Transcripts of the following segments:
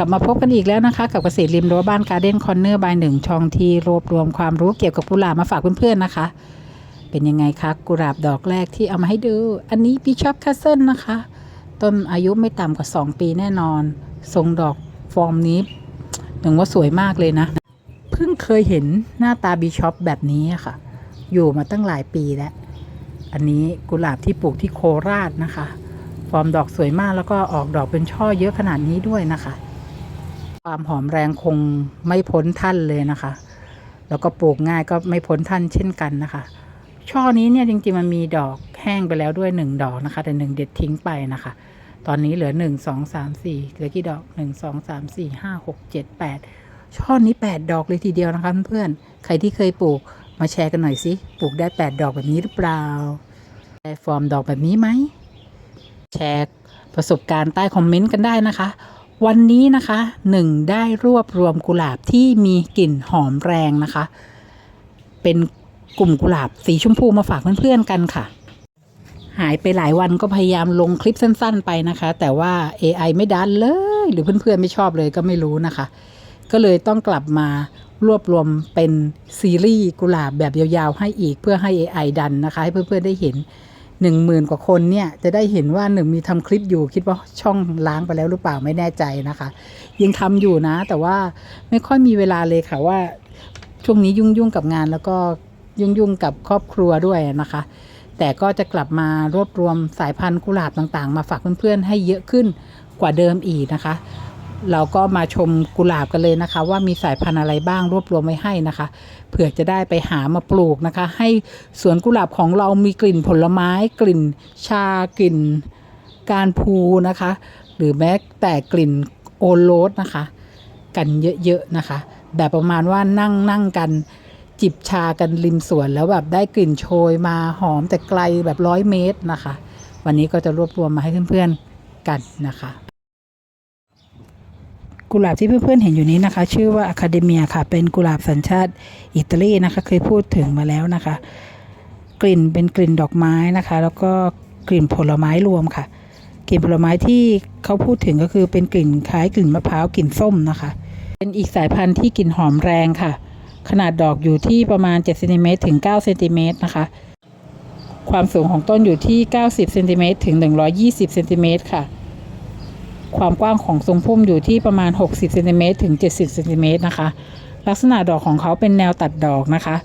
ลับมาพบกันอีกแล้วนะคะ กับเกษตรริมรั้วบ้านการ์เด้นคอนเนอร์บายหนึ่งช่องที่รวบรวมความรู้เกี่ยวกับกุหลาบมาฝากเพื่อนๆนะคะ เป็นยังไงคะกุหลาบดอกแรกที่เอามาให้ดู อันนี้บิชอปคาสเซิลนะคะ ต้นอายุไม่ต่ำกว่า 2 ปีแน่นอน ทรงดอกฟอร์มนี้ถึงว่าสวยมากเลยนะ เพิ่งเคยเห็นหน้าตาบิชอปแบบนี้ค่ะ อยู่มาตั้งหลายปีแล้ว อันนี้กุหลาบที่ปลูกที่โคราชนะคะ ฟอร์มดอกสวยมากแล้วก็ออกดอกเป็นช่อเยอะขนาดนี้ด้วยนะคะ ความหอมแรงคงไม่พ้นท่านเลยนะคะ แล้วก็ปลูกง่ายก็ไม่พ้นท่านเช่นกันนะคะ ช่อนี้เนี่ยจริงๆมันมีดอกแห้งไปแล้วด้วยหนึ่งดอกนะคะ แต่หนึ่งเด็ดทิ้งไปนะคะ ตอนนี้เหลือหนึ่งสองสามสี่เหลือกี่ดอกหนึ่งสองสามสี่ห้าหกเจ็ดแปดช่อนี้แปดดอกเลยทีเดียวนะคะเพื่อนๆใครที่เคยปลูกมาแชร์กันหน่อยสิปลูกได้แปดดอกแบบนี้หรือเปล่าได้ฟอร์มดอกแบบนี้ไหมแชร์ประสบการณ์ใต้คอมเมนต์กันได้นะคะ วันนี้นะคะหนึ่งได้รวบรวมกุหลาบที่มีกลิ่นหอมแรงนะคะ เป็นกลุ่มกุหลาบสีชมพูมาฝากเพื่อนๆกันค่ะ หายไปหลายวันก็พยายามลงคลิปสั้นๆไปนะคะ แต่ว่า AI ไม่ดันเลย หรือเพื่อนๆไม่ชอบเลยก็ไม่รู้นะคะ ก็เลยต้องกลับมารวบรวมเป็นซีรีส์กุหลาบแบบยาวๆให้อีกเพื่อให้ AI ดันนะคะ ให้เพื่อนๆได้เห็น หนึ่งหมื่นกว่าคนเนี่ยจะได้เห็นว่าหนึ่งมีทำคลิปอยู่คิดว่าช่องล้างไปแล้วหรือเปล่าไม่แน่ใจนะคะ ยังทำอยู่นะ แต่ว่าไม่ค่อยมีเวลาเลยค่ะว่า ช่วงนี้ยุ่งยุ่งๆกับงานแล้วก็ยุ่งยุ่งๆกับครอบครัวด้วยนะคะ แต่ก็จะกลับมารวบรวมสายพันธุ์กุหลาบต่างๆ มาฝากเพื่อนๆให้เยอะขึ้นกว่าเดิมอีกนะคะ เราก็มาชมกุหลาบกันเลยนะคะ ว่ามีสายพันธุ์อะไรบ้างรวบรวมไว้ให้นะคะเผื่อจะได้ไปหามาปลูกนะคะ ให้สวนกุหลาบของเรามีกลิ่นผลไม้กลิ่นชากลิ่นการพูนะคะ หรือแม้แต่กลิ่นโอโรสนะคะ กันเยอะๆนะคะ แบบประมาณว่านั่งนั่งกันจิบชากันริมสวนแล้วแบบได้กลิ่นโชยมาหอมแต่ไกลแบบร้อยเมตรนะคะ วันนี้ก็จะรวบรวมมาให้เพื่อนๆกันนะคะ กุหลาบที่เพื่อนๆเห็นอยู่นี้นะคะ ชื่อว่าอะคาเดเมียค่ะ เป็นกุหลาบสัญชาติอิตาลีนะคะ เคยพูดถึงมาแล้วนะคะ กลิ่นเป็นกลิ่นดอกไม้นะคะ แล้วก็กลิ่นผลไม้รวมค่ะ กลิ่นผลไม้ที่เขาพูดถึงก็คือเป็นกลิ่นคล้ายกลิ่นมะพร้าวกลิ่นส้มนะคะ เป็นอีกสายพันธุ์ที่กลิ่นหอมแรงค่ะ ขนาดดอกอยู่ที่ประมาณ7เซนติเมตรถึง9เซนติเมตรนะคะ ความสูงของต้นอยู่ที่ 90เซนติเมตรถึง 120เซนติเมตรค่ะ ความกว้างของทรงพุ่มอยู่ที่ประมาณ 60เซนติเมตรถึง 70เซนติเมตรนะคะ ลักษณะดอกของเขาเป็นแนวตัดดอกนะคะ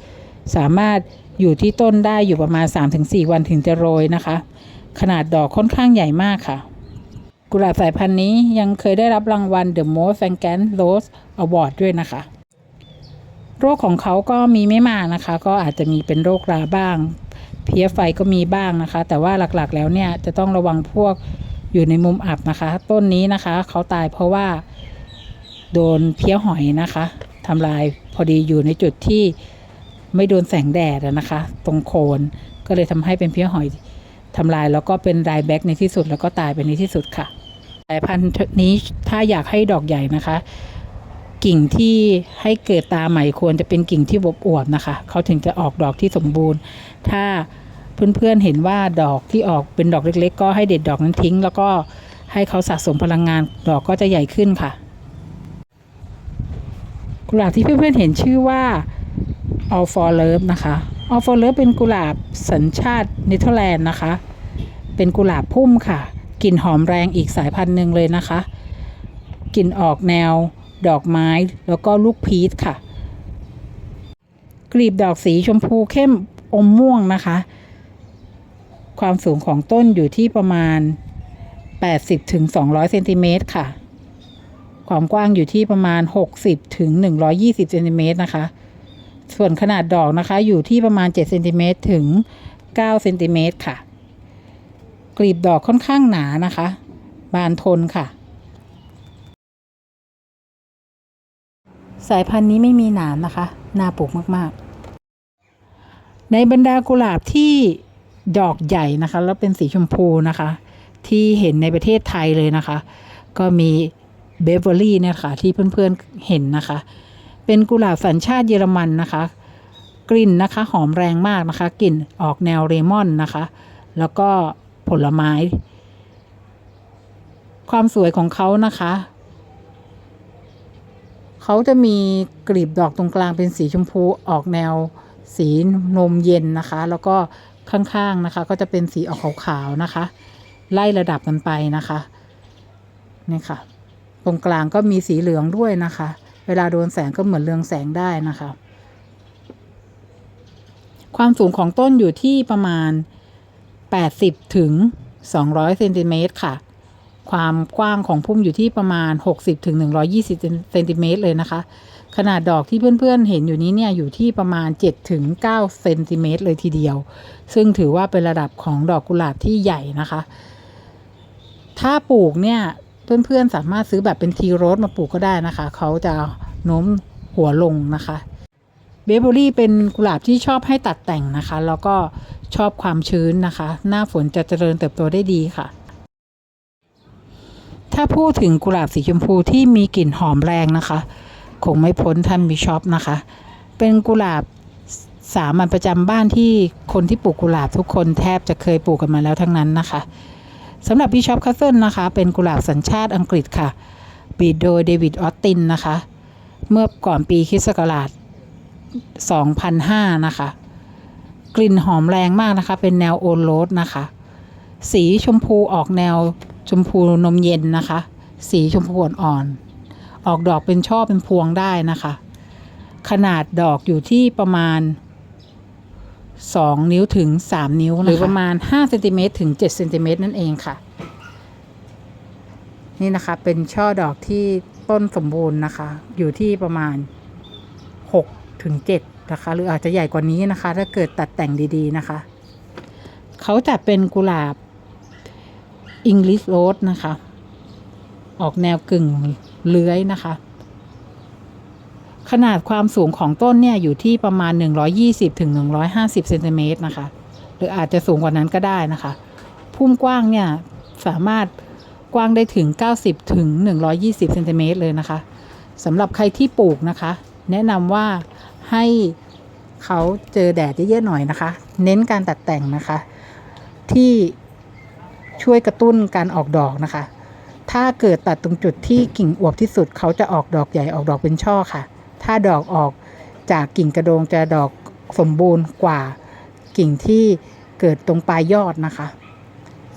สามารถอยู่ที่ต้นได้อยู่ประมาณ 3-4 วันถึงจะโรยนะคะ ขนาดดอกค่อนข้างใหญ่มากค่ะ กุหลาบสายพันธุ์นี้ยังเคยได้รับรางวัล The Most Fragrant Rose Award ด้วยนะคะ โรคของเขาก็มีไม่มากนะคะ ก็อาจจะมีเป็นโรคราบ้าง เพี้ยไฟก็มีบ้างนะคะ แต่ว่าหลักๆแล้วเนี่ยจะต้องระวังพวก อยู่ในมุมอับนะคะ ต้นนี้นะคะเขาตายเพราะว่าโดนเพี้ยหอยนะคะทำลายพอดีอยู่ในจุดที่ไม่โดนแสงแดดนะคะ ตรงโคนก็เลยทำให้เป็นเพี้ยหอยทำลายแล้วก็เป็นรายแบ็กในที่สุดแล้วก็ตายไปในที่สุดค่ะสายพันธุ์นี้ถ้าอยากให้ดอกใหญ่นะคะ กิ่งที่ให้เกิดตาใหม่ควรจะเป็นกิ่งที่บวบอวบนะคะ เขาถึงจะออกดอกที่สมบูรณ์ ถ้า เพื่อนๆเห็นว่าดอกที่ออกเป็นดอกเล็ก ๆ ก็ให้เด็ดดอกนั้นทิ้ง แล้วก็ให้เขาสะสมพลังงานดอกก็จะใหญ่ขึ้นค่ะ กุหลาบที่เพื่อนๆเห็นชื่อว่า All for Love นะคะ All for Love เป็นกุหลาบสัญชาติเนเธอร์แลนด์นะคะ เป็นกุหลาบพุ่มค่ะกลิ่นหอมแรงอีกสายพันธุ์หนึ่งเลยนะคะกลิ่นออกแนวดอกไม้แล้วก็ลูกพีชค่ะ กลีบดอกสีชมพูเข้มอมม่วงนะคะ ความสูงของต้นอยู่ที่ประมาณ80ถึง200เซนติเมตรค่ะ ความกว้างอยู่ที่ประมาณ60ถึง120เซนติเมตรนะคะ ส่วนขนาดดอกนะคะอยู่ที่ประมาณ7เซนติเมตรถึง9เซนติเมตรค่ะ กลีบดอกค่อนข้างหนานะคะ บานทนค่ะสายพันธุ์นี้ไม่มีหนามนะคะ น่าปลูกมาก ๆ ในบรรดากุหลาบที่ ดอกใหญ่นะคะ แล้วเป็นสีชมพูนะคะ ที่เห็นในประเทศไทยเลยนะคะ ก็มีเบเวอรี่เนี่ยค่ะ ที่เพื่อนๆเห็นนะคะ เป็นกุหลาบสัญชาติเยอรมันนะคะ กลิ่นนะคะหอมแรงมากนะคะ กลิ่นออกแนวเลมอนนะคะ แล้วก็ผลไม้ ความสวยของเขานะคะเขาจะมีกลีบดอกตรงกลางเป็นสีชมพูออกแนวสีนมเย็นนะคะ แล้วก็ ข้างๆนะคะ ก็จะเป็นสีออกขาวๆนะคะ ไล่ระดับกันไปนะคะนี่ค่ะ ตรงกลางก็มีสีเหลืองด้วยนะคะ เวลาโดนแสงก็เหมือนเรืองแสงได้นะคะ ความสูงของต้นอยู่ที่ประมาณ 80 ถึง 200เซนติเมตรค่ะ ความกว้างของพุ่มอยู่ที่ประมาณ 60 ถึง 120เซนติเมตรเลยนะคะ ขนาดดอกที่เพื่อนๆเห็นอยู่นี้เนี่ยอยู่ที่ประมาณ7ถึง9เซนติเมตรเลยทีเดียว ซึ่งถือว่าเป็นระดับของดอกกุหลาบที่ใหญ่นะคะ ถ้าปลูกเนี่ยเพื่อนๆสามารถซื้อแบบเป็นทีโรสมาปลูกก็ได้นะคะ เขาจะโน้มหัวลงนะคะเบเบอรี่เป็นกุหลาบที่ชอบให้ตัดแต่งนะคะ แล้วก็ชอบความชื้นนะคะ หน้าฝนจะเจริญเติบโตได้ดีค่ะ ถ้าพูดถึงกุหลาบสีชมพูที่มีกลิ่นหอมแรงนะคะ คงไม่พ้นท่านบิชอปนะคะ เป็นกุหลาบสามัญประจำบ้านที่คนที่ปลูกกุหลาบทุกคนแทบจะเคยปลูกกันมาแล้วทั้งนั้นนะคะสำหรับบิชอปคัสเซิลนะคะ เป็นกุหลาบสัญชาติอังกฤษค่ะบีดโดยเดวิดออตตินนะคะ เมื่อก่อนปีคริสต์ศักราช2005 นะคะ กลิ่นหอมแรงมากนะคะ เป็นแนวโอโรสนะคะ สีชมพูออกแนวชมพูนมเย็นนะคะ สีชมพูอ่อนๆ ออกดอกเป็นช่อเป็นพวงได้นะคะ ขนาดดอกอยู่ที่ประมาณ 2 นิ้วถึง 3 นิ้วนะคะหรือประมาณ5เซนติเมตรถึง7เซนติเมตรนั่นเองค่ะ นี่นะคะเป็นช่อดอกที่ต้นสมบูรณ์นะคะ อยู่ที่ประมาณ6ถึง7นะคะ หรืออาจจะใหญ่กว่านี้นะคะ ถ้าเกิดตัดแต่งดีๆนะคะ เขาจะเป็นกุหลาบอิงลิสโรสนะคะ ออกแนวกึ่ง เลื้อยนะคะ ขนาดความสูงของต้นเนี่ยอยู่ที่ประมาณ 120ถึง150เซนติเมตรนะคะ หรืออาจจะสูงกว่านั้นก็ได้นะคะ พุ่มกว้างเนี่ยสามารถกว้างได้ถึง 90ถึง120เซนติเมตรเลยนะคะสำหรับใครที่ปลูกนะคะ แนะนำว่าให้เขาเจอแดดเยอะๆหน่อยนะคะ เน้นการตัดแต่งนะคะ ที่ช่วยกระตุ้นการออกดอกนะคะ ถ้าเกิดตัดตรงจุดที่กิ่งอวบที่สุดเขาจะออกดอกใหญ่ออกดอกเป็นช่อค่ะ ถ้าดอกออกจากกิ่งกระโดงจะดอกสมบูรณ์กว่ากิ่งที่เกิดตรงปลายยอดนะคะ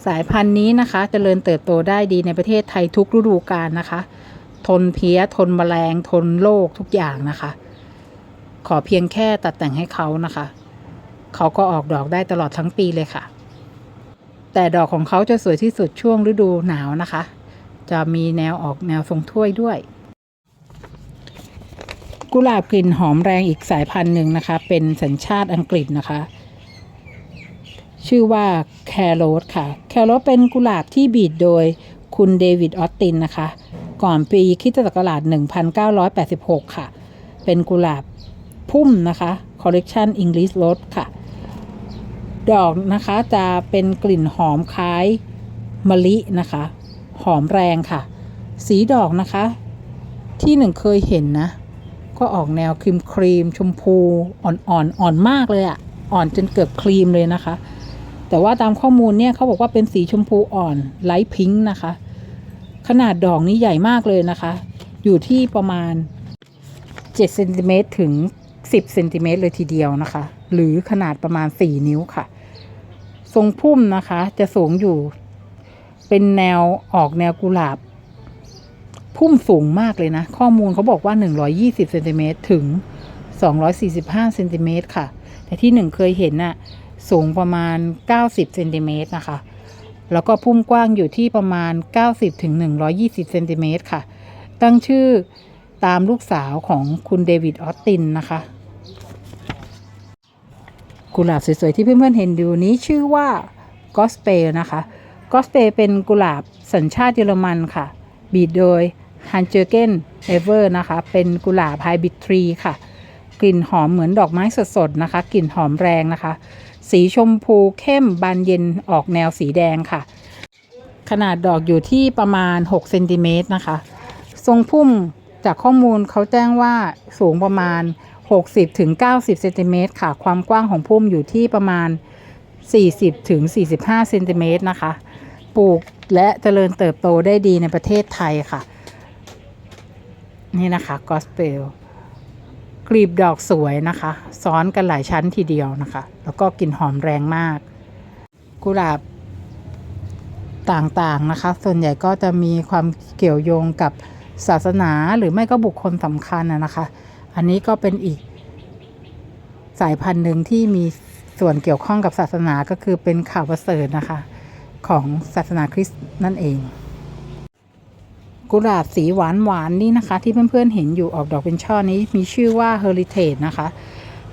สายพันธุ์นี้นะคะจเจริญเติบโตได้ดีในประเทศไทยทุกฤดูกาลนะคะ ทนเพี้ยทนแมลง ทนโรคทุกอย่างนะคะ ขอเพียงแค่ตัดแต่งให้เขานะคะ เขาก็ออกดอกได้ตลอดทั้งปีเลยค่ะ แต่ดอกของเขาจะสวยที่สุดช่วงฤดูหนาวนะคะ จะมีแนวออกแนวทรงถ้วยด้วย กุหลาบกลิ่นหอมแรงอีกสายพันธุ์หนึ่งนะคะ เป็นสัญชาติอังกฤษนะคะ ชื่อว่าแคโรสค่ะ แคโรสเป็นกุหลาบที่บีดโดยคุณเดวิดออตตินนะคะ ก่อนปีคิตศักราช1986 ค่ะ เป็นกุหลาบพุ่มนะคะคอลเลกชัน English Rose ค่ะ ดอกนะคะจะเป็นกลิ่นหอมคล้ายมะลินะคะ หอมแรงค่ะ สีดอกนะคะ ที่หนึ่งเคยเห็นนะ ก็ออกแนวครีมครีมชมพูอ่อนอ่อนอ่อนมากเลยอะ่ะ อ่อนจนเกือบครีมเลยนะคะ แต่ว่าตามข้อมูลเนี่ยเขาบอกว่าเป็นสีชมพูอ่อนไลท์พิงค์นะคะ ขนาดดอกนี้ใหญ่มากเลยนะคะ อยู่ที่ประมาณ7เซนติเมตรถึง 10เซนติเมตรเลยทีเดียวนะคะ หรือขนาดประมาณ 4 นิ้วค่ะ ทรงพุ่มนะคะจะสูงอยู่ เป็นแนวออกแนวกุหลาบ พุ่มสูงมากเลยนะ ข้อมูลเขาบอกว่า 120เซนติเมตรถึง 245เซนติเมตรค่ะ แต่ที่หนึ่งเคยเห็นน่ะสูงประมาณ 90เซนติเมตรนะคะ แล้วก็พุ่มกว้างอยู่ที่ประมาณ 90ถึง120เซนติเมตรค่ะ ตั้งชื่อตามลูกสาวของคุณเดวิดออตตินนะคะ กุหลาบสวยๆ ที่เพื่อนๆเห็นอยู่นี้ชื่อว่า กอสเปลนะคะ กอสเปเป็นกุหลาบสัญชาติเยอรมันค่ะ บีดโดยฮันเจอร์เกนเอเวอร์นะคะ เป็นกุหลาบไฮบริดทรีค่ะ กลิ่นหอมเหมือนดอกไม้สดๆนะคะ กลิ่นหอมแรงนะคะ สีชมพูเข้มบานเย็นออกแนวสีแดงค่ะ ขนาดดอกอยู่ที่ประมาณ6เซนติเมตรนะคะ ทรงพุ่มจากข้อมูลเขาแจ้งว่าสูงประมาณ 60ถึง90เซนติเมตรค่ะ ความกว้างของพุ่มอยู่ที่ประมาณ 40ถึง45เซนติเมตรนะคะ ปลูกและเจริญเติบโตได้ดีในประเทศไทยค่ะ นี่นะคะกอสเปลกลีบดอกสวยนะคะ ซ้อนกันหลายชั้นทีเดียวนะคะ แล้วก็กลิ่นหอมแรงมาก กุหลาบต่างๆนะคะ ส่วนใหญ่ก็จะมีความเกี่ยวโยงกับศาสนาหรือไม่ก็บุคคลสำคัญนะนะคะ อันนี้ก็เป็นอีกสายพันธุ์หนึ่งที่มีส่วนเกี่ยวข้องกับศาสนาก็คือเป็นข่าวประเสริฐนะคะ ของศาสนาคริสต์นั่นเอง กุหลาบสีหวานหวานนี่นะคะ ที่เพื่อนๆเห็นอยู่ออกดอกเป็นช่อนี้มีชื่อว่า Heritage นะคะ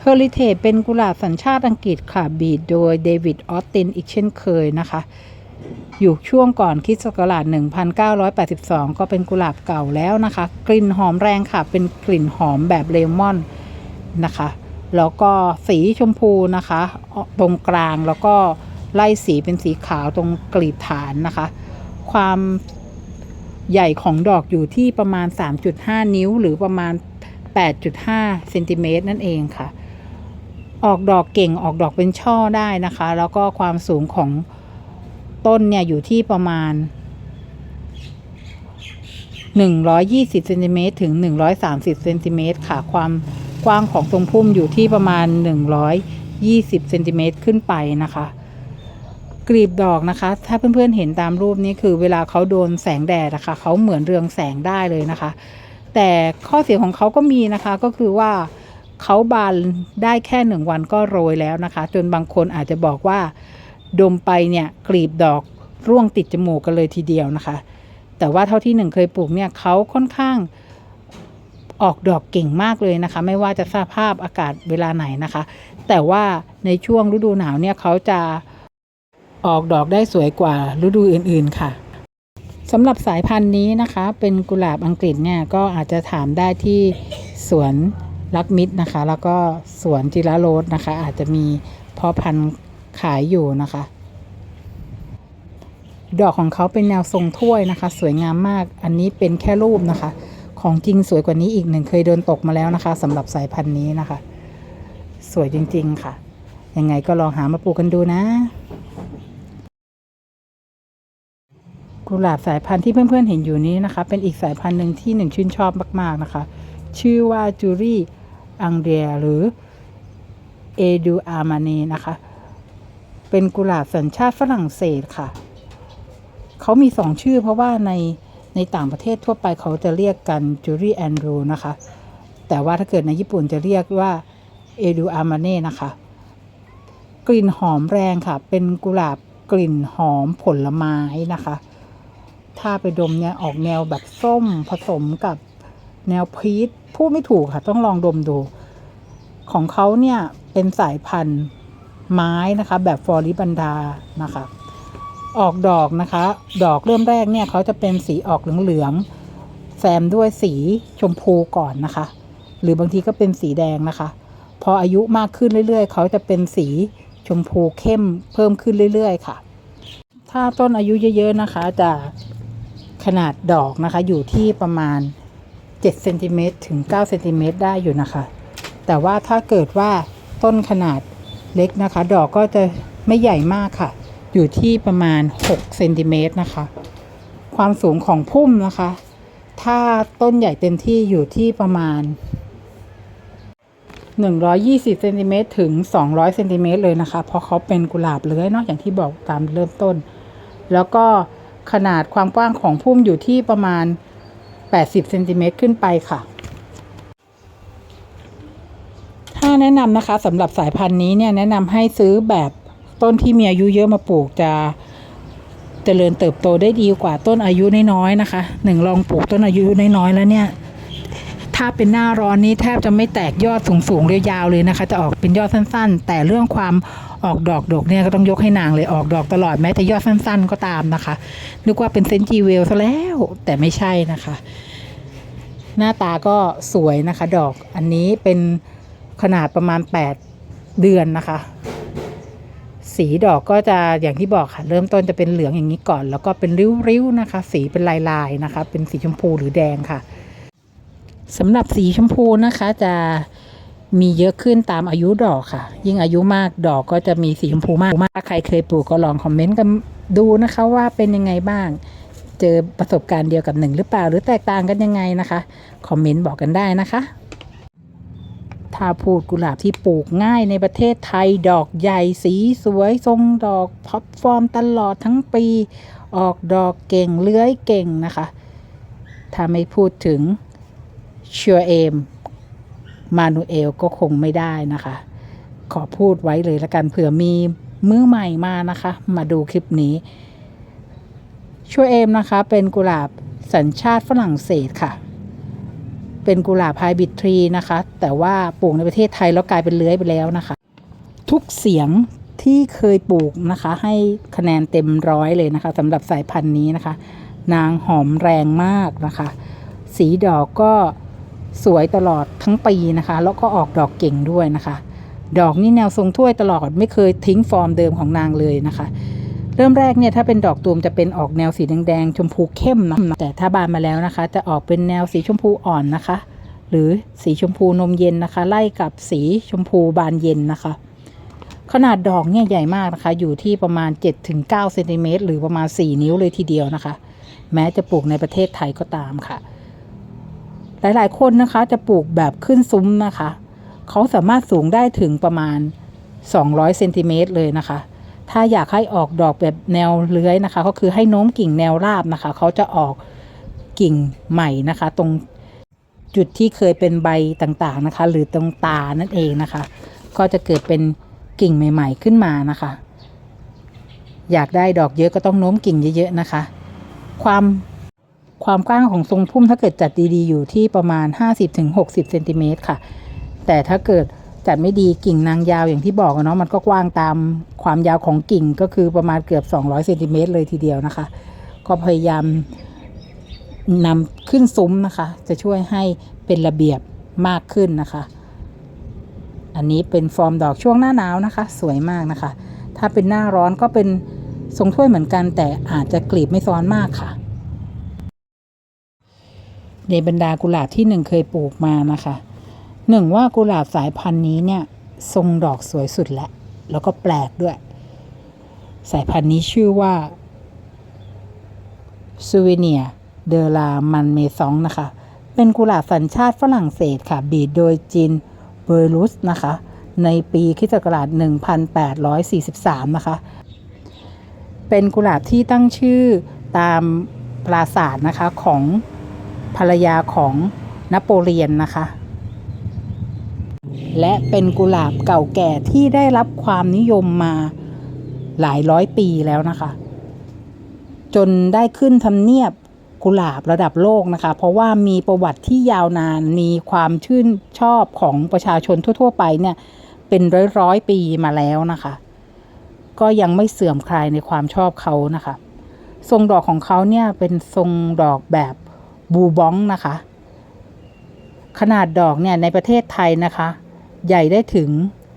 Heritage เป็นกุหลาบสัญชาติอังกฤษค่ะบีดโดยเดวิดออสตินอีกเช่นเคยนะคะ อยู่ช่วงก่อนคริสต์ศักราช1982 ก็เป็นกุหลาบเก่าแล้วนะคะ กลิ่นหอมแรงค่ะ เป็นกลิ่นหอมแบบเลมอนนะคะแล้วก็สีชมพูนะคะ ตรงกลางแล้วก็ ไล่สีเป็นสีขาวตรงกลีบฐานนะคะ ความใหญ่ของดอกอยู่ที่ประมาณ 3.5 นิ้ว หรือประมาณ 8.5เซนติเมตรนั่นเองค่ะ ออกดอกเก่งออกดอกเป็นช่อได้นะคะ แล้วก็ความสูงของต้นเนี่ยอยู่ที่ประมาณ 120เซนติเมตรถึง 130เซนติเมตรค่ะ ความกว้างของทรงพุ่มอยู่ที่ประมาณ 120เซนติเมตรขึ้นไปนะคะ กลีบดอกนะคะ ถ้าเพื่อนๆเห็นตามรูปนี้คือเวลาเขาโดนแสงแดดนะคะเขาเหมือนเรืองแสงได้เลยนะคะ แต่ข้อเสียของเขาก็มีนะคะก็คือว่าเขาบานได้แค่หนึ่งวันก็โรยแล้วนะคะ จนบางคนอาจจะบอกว่า ดมไปเนี่ยกลีบดอกร่วงติดจมูกกันเลยทีเดียวนะคะ แต่ว่าเท่าที่หนึ่งเคยปลูกเนี่ยเขาค่อนข้างออกดอกเก่งมากเลยนะคะ ไม่ว่าจะสภาพอากาศเวลาไหนนะคะ แต่ว่าในช่วงฤดูหนาวเนี่ยเขาจะ ออกดอกได้สวยกว่าฤดูอื่นๆค่ะสำหรับสายพันธุ์นี้นะคะ เป็นกุหลาบอังกฤษเนี่ยก็อาจจะถามได้ที่สวนรักมิตรนะคะ แล้วก็สวนจิระโรสนะคะ อาจจะมีพาะพันธุ์ขายอยู่นะคะ ดอกของเขาเป็นแนวทรงถ้วยนะคะ สวยงามมากอันนี้เป็นแค่รูปนะคะ ของจริงสวยกว่านี้อีกหนึ่งเคยเดินตกมาแล้วนะคะสำหรับสายพันธุ์นี้นะคะ สวยจริงๆค่ะ ยังไงก็ลองหามาปลูกกันดูนะ กุหลาบสายพันธุ์ที่เพื่อนๆเห็นอยู่นี้นะคะ เป็นอีกสายพันธุ์หนึ่งที่หนึ่งชื่นชอบมาก ๆนะคะ ชื่อว่าจูรี่อังเดียหรือเอดูอามานีนะคะ เป็นกุหลาบสัญชาติฝรั่งเศสค่ะ เขามีสองชื่อเพราะว่าในในต่างประเทศทั่วไปเขาจะเรียกกันจูรี่แอนดรูนะคะ แต่ว่าถ้าเกิดในญี่ปุ่นจะเรียกว่าเอดูอามาเน่นะคะ กลิ่นหอมแรงค่ะ เป็นกุหลาบกลิ่นหอมผลไม้นะคะ ถ้าไปดมเนี่ยออกแนวแบบส้มผสมกับแนวพีชพูดไม่ถูกค่ะ ต้องลองดมดู ของเขาเนี่ยเป็นสายพันธุ์ไม้นะคะ แบบฟอริบันดานะคะ ออกดอกนะคะ ดอกเริ่มแรกเนี่ยเขาจะเป็นสีออกเหลืองๆแซมด้วยสีชมพูก่อนนะคะ หรือบางทีก็เป็นสีแดงนะคะ พออายุมากขึ้นเรื่อยๆ เขาจะเป็นสีชมพูเข้มเพิ่มขึ้นเรื่อยๆ ค่ะ ถ้าต้นอายุเยอะๆนะคะจะ ขนาดดอกนะคะ อยู่ที่ประมาณ7เซนติเมตรถึง9เซนติเมตรได้อยู่นะคะ แต่ว่าถ้าเกิดว่าต้นขนาดเล็กนะคะ ดอกก็จะไม่ใหญ่มากค่ะ อยู่ที่ประมาณ6เซนติเมตรนะคะ ความสูงของพุ่มนะคะ ถ้าต้นใหญ่เต็มที่อยู่ที่ประมาณ 120เซนติเมตรถึง 200เซนติเมตรเลยนะคะ เพราะเขาเป็นกุหลาบเลื้อยเนาะอย่างที่บอกตามเริ่มต้น แล้วก็ ขนาดความกว้างของพุ่มอยู่ที่ประมาณ 80เซนติเมตรขึ้นไปค่ะ ถ้าแนะนำนะคะสำหรับสายพันธุ์นี้เนี่ยแนะนำให้ซื้อแบบต้นที่มีอายุเยอะมาปลูกจะเจริญเติบโตได้ดีกว่าต้นอายุน้อยๆนะคะหนึ่งลองปลูกต้นอายุน้อยๆแล้วเนี่ย ถ้าเป็นหน้าร้อนนี้แทบจะไม่แตกยอดสูงๆยยาวเลยนะคะ จะออกเป็นยอดสั้น ๆ แต่เรื่องความออกดอกดกเนี่ยก็ต้องยกให้นางเลยออกดอกตลอดแม้แต่ยอดสั้น ๆ ก็ตามนะคะนึกว่าเป็นเซนจีเวลซะแล้วแต่ไม่ใช่นะคะ หน้าตาก็สวยนะคะ ดอกอันนี้เป็นขนาดประมาณ 8 เดือนนะคะ สีดอกก็จะอย่างที่บอกค่ะ เริ่มต้นจะเป็นเหลืองอย่างนี้ก่อน แล้วก็เป็นริ้วๆนะคะ สีเป็นลายๆนะคะ เป็นสีชมพูหรือแดงค่ะ สำหรับสีชมพูนะคะจะมีเยอะขึ้นตามอายุดอกค่ะ ยิ่งอายุมากดอกก็จะมีสีชมพูมากถ้าใครเคยปลูกก็ลองคอมเมนต์กันดูนะคะว่าเป็นยังไงบ้าง เจอประสบการณ์เดียวกับหนึ่งหรือเปล่า หรือแตกต่างกันยังไงนะคะคอมเมนต์บอกกันได้นะคะถ้าพูดกุหลาบที่ปลูกง่ายในประเทศไทยดอกใหญ่สีสวยทรงดอกท็อปฟอร์มตลอดทั้งปี ออกดอกเก่งเลื้อยเก่งนะคะ ถ้าไม่พูดถึง ชัวเอม มานูเอลก็คงไม่ได้นะคะ ขอพูดไว้เลยละกันเผื่อมีมือใหม่มานะคะ มาดูคลิปนี้ชัวเอมนะคะ เป็นกุหลาบสัญชาติฝรั่งเศสค่ะ เป็นกุหลาบไฮบริดทรีนะคะ แต่ว่าปลูกในประเทศไทยแล้วกลายเป็นเลื้อยไปแล้วนะคะ ทุกเสียงที่เคยปลูกนะคะ ให้คะแนนเต็มร้อยเลยนะคะสำหรับสายพันธุ์นี้นะคะ นางหอมแรงมากนะคะ สีดอกก็ สวยตลอดทั้งปีนะคะ แล้วก็ออกดอกเก่งด้วยนะคะ ดอกนี่แนวทรงถ้วยตลอดไม่เคยทิ้งฟอร์มเดิมของนางเลยนะคะ เริ่มแรกเนี่ยถ้าเป็นดอกตูมจะเป็นออกแนวสีแดงๆชมพูเข้มนะแต่ถ้าบานมาแล้วนะคะ จะออกเป็นแนวสีชมพูอ่อนนะคะ หรือสีชมพูนมเย็นนะคะ ไล่กับสีชมพูบานเย็นนะคะ ขนาดดอกเนี่ยใหญ่มากนะคะ อยู่ที่ประมาณ 7-9เซนติเมตรหรือประมาณ 4 นิ้วเลยทีเดียวนะคะ แม้จะปลูกในประเทศไทยก็ตามค่ะ หลายๆ คนนะคะจะปลูกแบบขึ้นซุ้มนะคะ เขาสามารถสูงได้ถึงประมาณ 200เซนติเมตรเลยนะคะ ถ้าอยากให้ออกดอกแบบแนวเลื้อยนะคะ ก็คือให้โน้มกิ่งแนวราบนะคะ เขาจะออกกิ่งใหม่นะคะ ตรงจุดที่เคยเป็นใบต่างๆนะคะ หรือตรงตานั่นเองนะคะ ก็จะเกิดเป็นกิ่งใหม่ ๆ ขึ้นมานะคะ อยากได้ดอกเยอะก็ต้องโน้มกิ่งเยอะๆนะคะ ความ ความกว้างของทรงพุ่มถ้าเกิดจัดดีๆอยู่ที่ประมาณ 50-60เซนติเมตรค่ะ แต่ถ้าเกิดจัดไม่ดีกิ่งนางยาวอย่างที่บอกเนาะมันก็กว้างตามความยาวของกิ่งก็คือประมาณเกือบ 200เซนติเมตรเลยทีเดียวนะคะ ก็พยายามนำขึ้นซุ้มนะคะ จะช่วยให้เป็นระเบียบมากขึ้นนะคะ อันนี้เป็นฟอร์มดอกช่วงหน้าหนาวนะคะ สวยมากนะคะ ถ้าเป็นหน้าร้อนก็เป็นทรงถ้วยเหมือนกัน แต่อาจจะกลีบไม่ซ้อนมากค่ะ ในบรรดากุหลาบที่หนึ่งเคยปลูกมานะคะหนึ่งว่ากุหลาบสายพันธุ์นี้เนี่ยทรงดอกสวยสุดแล้วแล้วก็แปลกด้วย สายพันธุ์นี้ชื่อว่าซูเวเนียเดลามันเมซองนะคะ เป็นกุหลาบสัญชาติฝรั่งเศสค่ะ บีดโดยจินเบอร์ลุสนะคะ ในปีคิศักราช1843 นะคะ เป็นกุหลาบที่ตั้งชื่อตามปราสาทนะคะของ ภรรยาของนโปเลียนนะคะ และเป็นกุหลาบเก่าแก่ที่ได้รับความนิยมมาหลายร้อยปีแล้วนะคะ จนได้ขึ้นทำเนียบกุหลาบระดับโลกนะคะ เพราะว่ามีประวัติที่ยาวนานมีความชื่นชอบของประชาชนทั่ว ๆ ไปเนี่ยเป็นร้อยร้อยปีมาแล้วนะคะ ก็ยังไม่เสื่อมคลายในความชอบเขานะคะ ทรงดอกของเขาเนี่ยเป็นทรงดอกแบบ บูบองนะคะ ขนาดดอกเนี่ยในประเทศไทยนะคะ ใหญ่ได้ถึง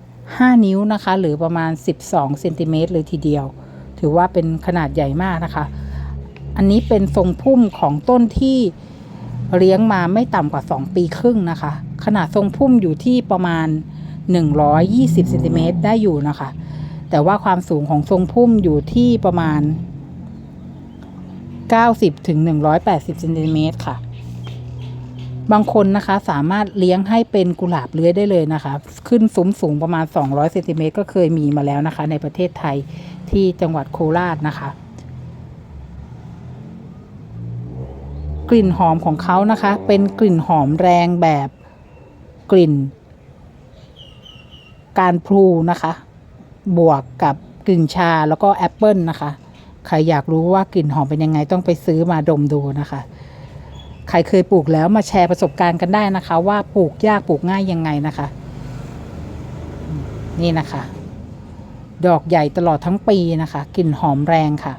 5 นิ้วนะคะ หรือประมาณ 12เซนติเมตรเลยทีเดียว ถือว่าเป็นขนาดใหญ่มากนะคะ อันนี้เป็นทรงพุ่มของต้นที่เลี้ยงมาไม่ต่ำกว่า 2 ปีครึ่งนะคะ ขนาดทรงพุ่มอยู่ที่ประมาณ 120เซนติเมตรได้อยู่นะคะ แต่ว่าความสูงของทรงพุ่มอยู่ที่ประมาณ 90ถึง180เซนติเมตรค่ะ บางคนนะคะสามารถเลี้ยงให้เป็นกุหลาบเลื้อยได้เลยนะคะ ขึ้นซุ้มสูงประมาณ 200เซนติเมตรก็เคยมีมาแล้วนะคะ ในประเทศไทยที่จังหวัดโคราชนะคะ กลิ่นหอมของเขานะคะ เป็นกลิ่นหอมแรงแบบกลิ่น การพลูนะคะ บวกกับกลิ่นชาแล้วก็แอปเปิลนะคะ ใครอยากรู้ว่ากลิ่นหอมเป็นยังไงต้องไปซื้อมาดมดูนะคะ ใครเคยปลูกแล้วมาแชร์ประสบการณ์กันได้นะคะ ว่าปลูกยากปลูกง่ายยังไงนะคะ นี่นะคะ ดอกใหญ่ตลอดทั้งปีนะคะกลิ่นหอมแรงค่ะ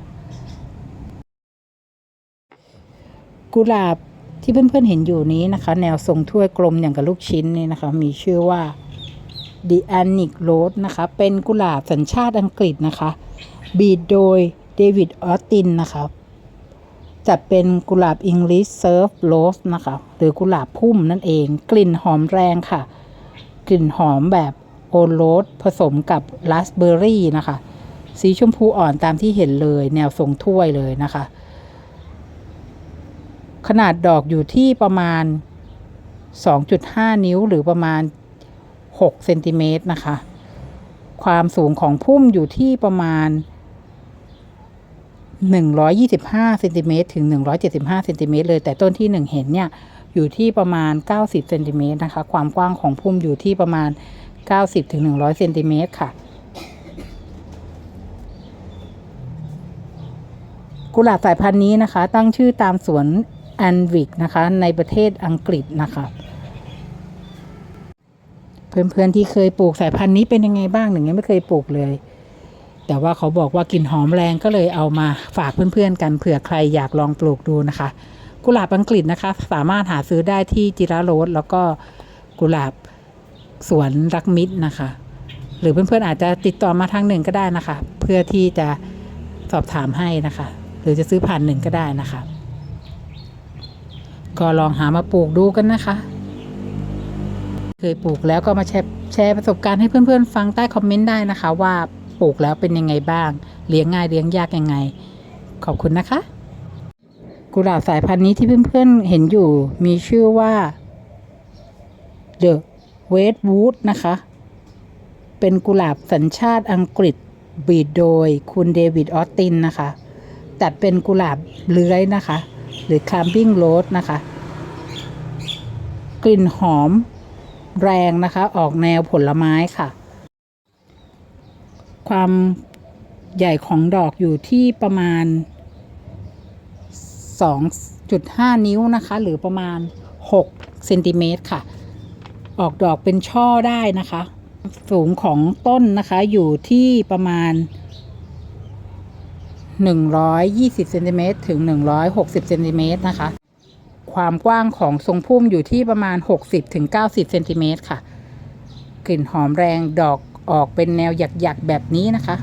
กุหลาบที่เพื่อนๆเห็นอยู่นี้นะคะ แนวทรงถ้วยกลมอย่างกับลูกชิ้นนี่นะคะ มีชื่อว่า The anic Rose นะคะ เป็นกุหลาบสัญชาติอังกฤษนะคะ บีดโดย เดวิดออสตินนะคะจัดเป็นกุหลาบ English Surf Rose นะคะหรือกุหลาบพุ่มนั่นเอง กลิ่นหอมแรงค่ะ กลิ่นหอมแบบโอโรสผสมกับราสเบอร์รี่นะคะ สีชมพูอ่อนตามที่เห็นเลยแนวทรงถ้วยเลยนะคะ ขนาดดอกอยู่ที่ประมาณ 2.5 นิ้วหรือประมาณ 6 เซนติเมตรนะคะ ความสูงของพุ่มอยู่ที่ประมาณ 125เซนติเมตรถึง 175เซนติเมตรเลย แต่ต้นที่ 1 เห็นเนี่ยอยู่ที่ประมาณ 90เซนติเมตรนะคะ ความกว้างของพุ่มอยู่ที่ประมาณ 90ถึง100เซนติเมตรค่ะ กุหลาบสายพันธุ์นี้นะคะ ตั้งชื่อตามสวนแอนวิกนะคะ ในประเทศอังกฤษนะคะ เพื่อนๆที่เคยปลูกสายพันธุ์นี้เป็นยังไงบ้างหนึ่งยังไม่เคยปลูกเลย แต่ว่าเขาบอกว่ากลิ่นหอมแรงก็เลยเอามาฝากเพื่อนๆกันเผื่อใครอยากลองปลูกดูนะคะ กุหลาบอังกฤษนะคะ สามารถหาซื้อได้ที่จิราโรสแล้วก็กุหลาบสวนรักมิตรนะคะ หรือเพื่อนๆอาจจะติดต่อมาทางหนึ่งก็ได้นะคะ เพื่อที่จะสอบถามให้นะคะ หรือจะซื้อผ่านหนึ่งก็ได้นะคะ ก็ลองหามาปลูกดูกันนะคะ เคยปลูกแล้วก็มาแชร์แชร์ประสบการณ์ให้เพื่อนๆ ฟังใต้คอมเมนต์ได้นะคะว่า ปลูกแล้วเป็นยังไงบ้าง เลี้ยงง่ายเลี้ยงยากยังไง ขอบคุณนะคะ กุหลาบสายพันธุ์นี้ที่เพื่อนๆเห็นอยู่มีชื่อว่า The Westwood นะคะ เป็นกุหลาบสัญชาติอังกฤษบีดโดยคุณเดวิดออสตินนะคะตัดเป็นกุหลาบเลื้อยนะคะ หรือ climbing rose นะคะ กลิ่นหอมแรงนะคะ ออกแนวผลไม้ค่ะ ความใหญ่ของดอกอยู่ที่ประมาณ 2.5 นิ้วนะคะ หรือประมาณ6เซนติเมตรค่ะ ออกดอกเป็นช่อได้นะคะ สูงของต้นนะคะอยู่ที่ประมาณ 120เซนติเมตรถึง 160เซนติเมตรนะคะ ความกว้างของทรงพุ่มอยู่ที่ประมาณ 60ถึง90เซนติเมตรค่ะ กลิ่นหอมแรงดอก ออกเป็นแนวหยักๆแบบนี้นะคะ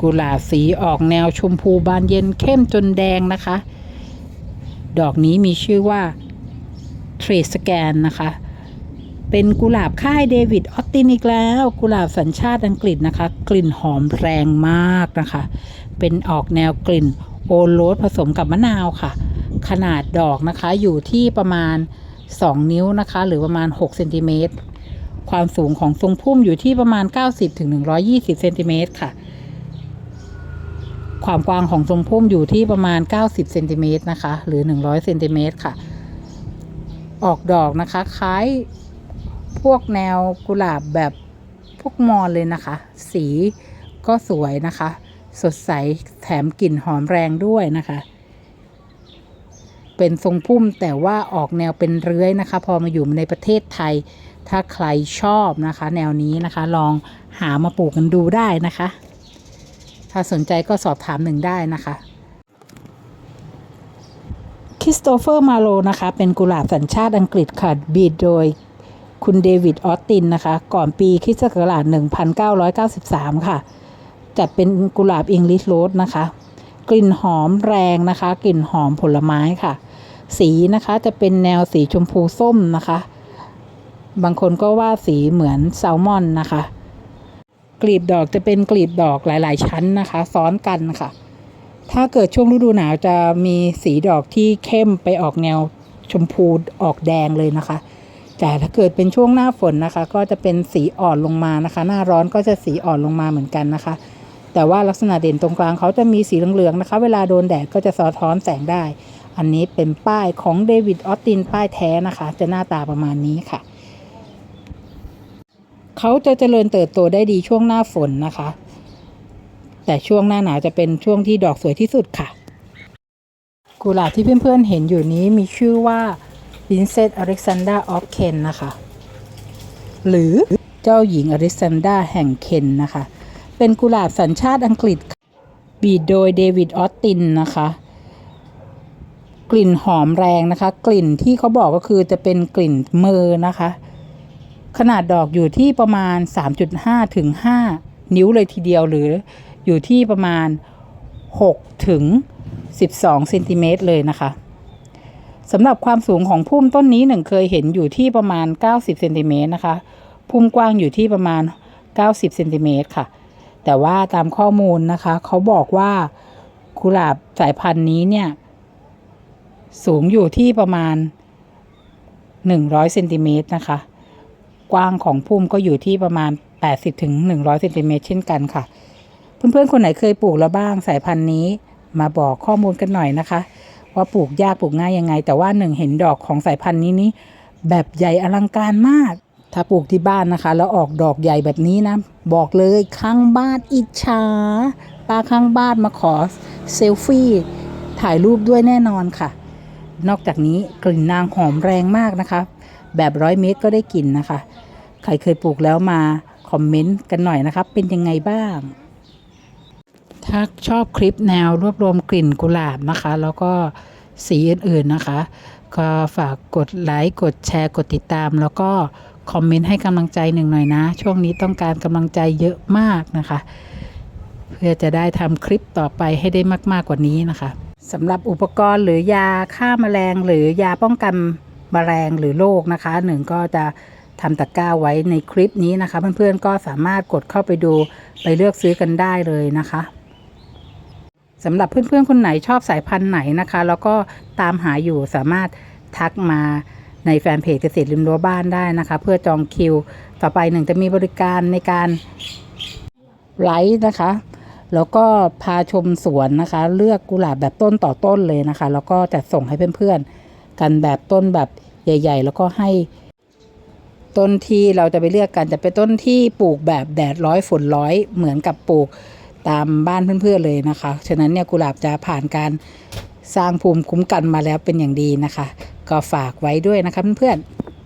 กุหลาบสีออกแนวชมพูบานเย็นเข้มจนแดงนะคะ ดอกนี้มีชื่อว่าเทรสแกนนะคะ เป็นกุหลาบค่ายเดวิดออตตินอีกแล้ว กุหลาบสัญชาติอังกฤษนะคะ กลิ่นหอมแรงมากนะคะ เป็นออกแนวกลิ่นโอโรสผสมกับมะนาวค่ะ ขนาดดอกนะคะอยู่ที่ประมาณ 2 นิ้วนะคะ หรือประมาณ6เซนติเมตร ความสูงของทรงพุ่มอยู่ที่ประมาณ 90ถึง120เซนติเมตรค่ะ ความกว้างของทรงพุ่มอยู่ที่ประมาณ 90เซนติเมตรนะคะ หรือ 100เซนติเมตรค่ะ ออกดอกนะคะ คล้ายพวกแนวกุหลาบแบบพวกมอนเลยนะคะ สีก็สวยนะคะ สดใสแถมกลิ่นหอมแรงด้วยนะคะ เป็นทรงพุ่มแต่ว่าออกแนวเป็นเรื้อยนะคะ พอมาอยู่ในประเทศไทย ถ้าใครชอบนะคะ แนวนี้นะคะ ลองหามาปลูกกันดูได้นะคะ ถ้าสนใจก็สอบถามหนึ่งได้นะคะคริสโตเฟอร์มาโลนะคะ เป็นกุหลาบสัญชาติอังกฤษค่ะบีดโดยคุณเดวิดออสตินนะคะ ก่อนปีคริสต์ศักราช1993 ค่ะ จัดเป็นกุหลาบอิงลิชโรสนะคะ กลิ่นหอมแรงนะคะ กลิ่นหอมผลไม้ค่ะ สีนะคะจะเป็นแนวสีชมพูส้มนะคะ บางคนก็ว่าสีเหมือนแซลมอนนะคะ กลีบดอกจะเป็นกลีบดอกหลาย ๆ ชั้นนะคะ ซ้อนกันค่ะ ถ้าเกิดช่วงฤดูหนาวจะมีสีดอกที่เข้มไปออกแนวชมพูออกแดงเลยนะคะ แต่ถ้าเกิดเป็นช่วงหน้าฝนนะคะ ก็จะเป็นสีอ่อนลงมานะคะ หน้าร้อนก็จะสีอ่อนลงมาเหมือนกันนะคะ แต่ว่าลักษณะเด่นตรงกลางเขาจะมีสีเหลืองๆนะคะ เวลาโดนแดดก็จะสะท้อนแสงได้ อันนี้เป็นป้ายของเดวิดออสตินป้ายแท้นะคะ จะหน้าตาประมาณนี้ค่ะ เขาจะเจริญเติบโตได้ดีช่วงหน้าฝนนะคะ แต่ช่วงหน้าหนาวจะเป็นช่วงที่ดอกสวยที่สุดค่ะ กุหลาบที่เพื่อนๆเห็นอยู่นี้มีชื่อว่าวินเซตอเล็กซานดราออฟเคนนะคะ หรือเจ้าหญิงอเล็กซานดราแห่งเคนนะคะ เป็นกุหลาบสัญชาติอังกฤษบีดโดยเดวิดออสตินนะคะ กลิ่นหอมแรงนะคะ กลิ่นที่เขาบอกก็คือจะเป็นกลิ่นเมอร์นะคะ ขนาดดอกอยู่ที่ประมาณ 3.5 ถึง 5 นิ้วเลยทีเดียวหรืออยู่ที่ประมาณ 6 ถึง 12เซนติเมตรเลยนะคะสำหรับความสูงของพุ่มต้นนี้หนึ่งเคยเห็นอยู่ที่ประมาณ 90เซนติเมตรนะคะ พุ่มกว้างอยู่ที่ประมาณ 90เซนติเมตรค่ะ แต่ว่าตามข้อมูลนะคะ เขาบอกว่ากุหลาบสายพันธุ์นี้เนี่ย สูงอยู่ที่ประมาณ 100เซนติเมตรนะคะ กว้างของพุ่มก็อยู่ที่ประมาณ80ถึง100เซนติเมตรเช่นกันค่ะ เพื่อนๆคนไหนเคยปลูกแล้วบ้างสายพันธุ์นี้ มาบอกข้อมูลกันหน่อยนะคะ ว่าปลูกยากปลูกง่ายยังไง แต่ว่าหนึ่งเห็นดอกของสายพันธุ์นี้นี่แบบใหญ่อลังการมาก ถ้าปลูกที่บ้านนะคะ แล้วออกดอกใหญ่แบบนี้นะ บอกเลยข้างบ้านอิจฉาป้าข้างบ้านมาขอเซลฟี่ถ่ายรูปด้วยแน่นอนค่ะ นอกจากนี้กลิ่นนางหอมแรงมากนะคะ แบบร้อยเมตรก็ได้กลิ่นนะคะ ใครเคยปลูกแล้วมาคอมเมนต์กันหน่อยนะครับ เป็นยังไงบ้าง ถ้าชอบคลิปแนวรวบรวมกลิ่นกุหลาบนะคะ แล้วก็สีอื่นๆนะคะ ก็ฝากกดไลค์กดแชร์กดติดตาม แล้วก็คอมเมนต์ให้กำลังใจหนึ่งหน่อยนะ ช่วงนี้ต้องการกำลังใจเยอะมากนะคะ เพื่อจะได้ทำคลิปต่อไปให้ได้มาก ๆกว่านี้นะคะสำหรับอุปกรณ์หรือยาฆ่าแมลงหรือยาป้องกัน แมลงหรือโรคนะคะหนึ่งก็จะทำตะกร้าไว้ในคลิปนี้นะคะ เพื่อนๆก็สามารถกดเข้าไปดูไปเลือกซื้อกันได้เลยนะคะสำหรับเพื่อนๆคนไหนชอบสายพันธุ์ไหนนะคะ แล้วก็ตามหาอยู่สามารถทักมาในแฟนเพจเกษตรริมรั้วบ้านได้นะคะ เพื่อจองคิว ต่อไปหนึ่งจะมีบริการในการไลฟ์นะคะ แล้วก็พาชมสวนนะคะ เลือกกุหลาบแบบต้นต่อต้นเลยนะคะ แล้วก็จัดส่งให้เพื่อนๆ กันแบบต้นแบบใหญ่ ๆ แล้วก็ให้ต้นที่เราจะไปเลือกกันจะเป็นต้นที่ปลูกแบบแดดร้อยฝนร้อยเหมือนกับปลูกตามบ้านเพื่อนๆเลยนะคะ ฉะนั้นเนี่ยกุหลาบจะผ่านการสร้างภูมิคุ้มกันมาแล้วเป็นอย่างดีนะคะ ก็ฝากไว้ด้วยนะคะเพื่อนๆ